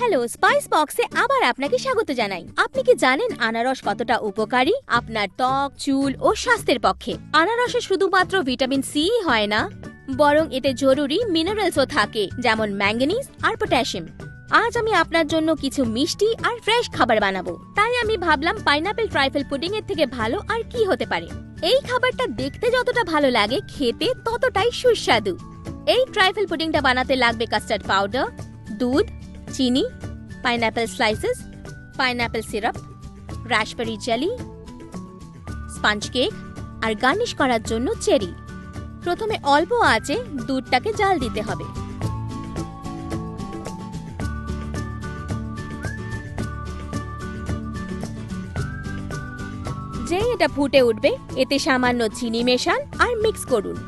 Hello spice বক্সে আবার আপনাকে স্বাগত জানাই। আপনি কি জানেন আনারস কতটা উপকারী? আপনার ত্বক, চুল ও স্বাস্থ্যের পক্ষে। আনারসে শুধুমাত্র ভিটামিন সি হয় না, বরং এতে জরুরি মিনারেলসও থাকে, যেমন ম্যাঙ্গানিজ আর পটাশিয়াম আজ আমি আপনার জন্য কিছু মিষ্টি আর ফ্রেশ খাবার বানাবো। তাই আমি ভাবলাম পাইনাপেল ট্রাইফেল পুডিং এর থেকে ভালো আর কি হতে পারে। এই খাবারটা দেখতে যতটা ভালো লাগে, খেতে ততটাই সুস্বাদু। এই ট্রাইফেল পুডিংটা বানাতে লাগবে কাস্টার্ড পাউডার দুধ চিনি pineapple slices pineapple syrup raspberry jelly sponge cake আর গার্নিশ করার জন্য চেরি। প্রথমে অল্প আঁচে দুধটাকে জাল দিতে হবে। যেই এটা ফুটে উঠবে, এতে সামান্য চিনি মেশান আর মিক্স করুন।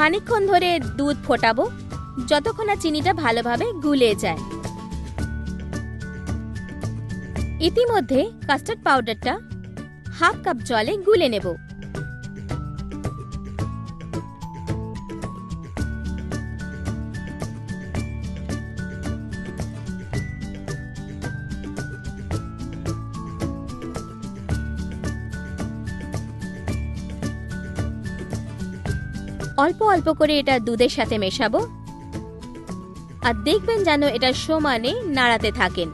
খানিকক্ষণ ধরে দুধ ফোটাবো, যতক্ষণ না চিনিটা ভালোভাবে গুলে যায়। ইতিমধ্যে কাস্টার্ড পাউডারটা হাফ কাপ জলে গুলে নেব। অল্প অল্প করে এটা দুধের সাথে মেশাবো। আর দেখবেন যেন এটা সমানে নাড়াতে থাকেন।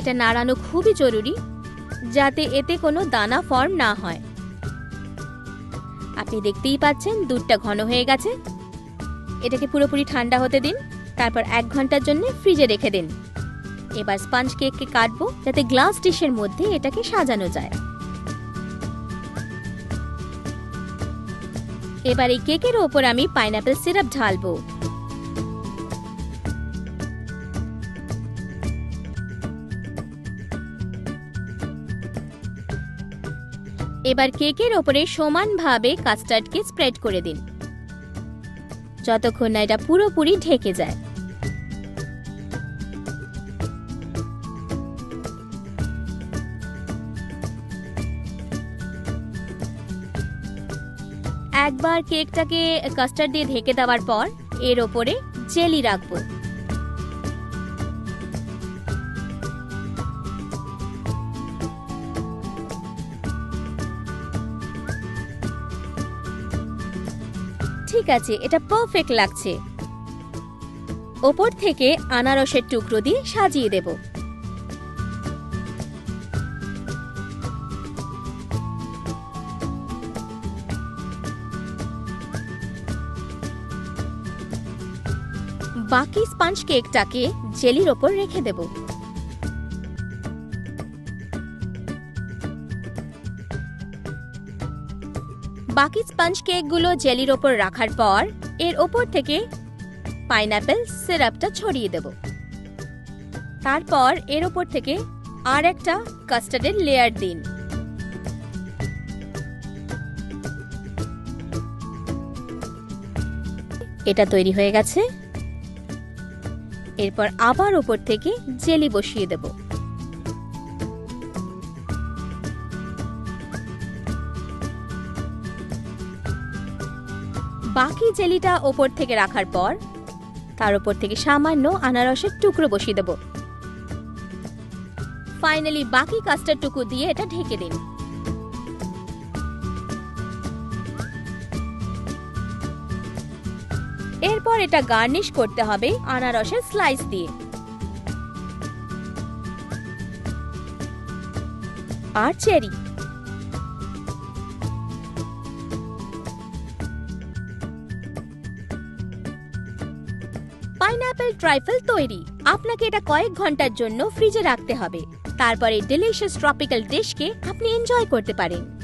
এটা নাড়ানো খুবই জরুরি, যাতে এতে কোনো দানা ফর্ম না হয়। আপনি দেখতেই পাচ্ছেন দুধটা ঘন হয়ে গেছে। এটাকে পুরোপুরি ঠান্ডা হতে দিন, তারপর এক ঘণ্টার জন্য ফ্রিজে রেখে দিন। এবার স্পঞ্জ কেককে কাটবো যাতে গ্লাস ডিশের মধ্যে এটাকে সাজানো যায়। এবার এই কেকের ওপর আমি পাইনাপেল সিরাপ ঢালবো। এবার কেকের ওপরে সমানভাবে কাস্টার্ডকে স্প্রেড করে দিন। যতক্ষণ না এটা পুরোপুরি ঢেকে যায়। একবার কেকটাকে কাস্টার্ড দিয়ে ঢেকে দেওয়ার পর এর ওপরে জেলি রাখব। ঠিক আছে, এটা পারফেক্ট লাগছে। ওপর থেকে আনারসের টুকরো দিয়ে সাজিয়ে দেব। বাকি স্পঞ্জ কেকটাকে জেলির ওপর রেখে দেব। বাকি স্পঞ্জ কেকগুলো জেলির ওপর রাখার পর এর ওপর থেকে পাইনাপেল সিরাপটা ছড়িয়ে দেব। তারপর এর ওপর থেকে আর একটা কাস্টার্ডের লেয়ার দিন। এটা তৈরি হয়ে গেছে। এরপর আবার ওপর থেকে জেলি বসিয়ে দেব। বাকি জেলিটা ওপর থেকে রাখার পর তার উপর থেকে সামান্য আনারসের টুকরো বসিয়ে দেব। ফাইনালি বাকি কাস্টার্ড টুকু দিয়ে এটা ঢেকে দিন। এরপর এটা গার্নিশ করতে হবে আনারসের স্লাইস দিয়ে। আর চেরি পাইনাপেল ট্রাইফেল তৈরি। আপনাকে এটা কয়েক ঘণ্টার জন্য ফ্রিজে রাখতে হবে। তারপরে ডেলিশিয়াস ট্রপিক্যাল ডিশকে আপনি এনজয় করতে পারেন।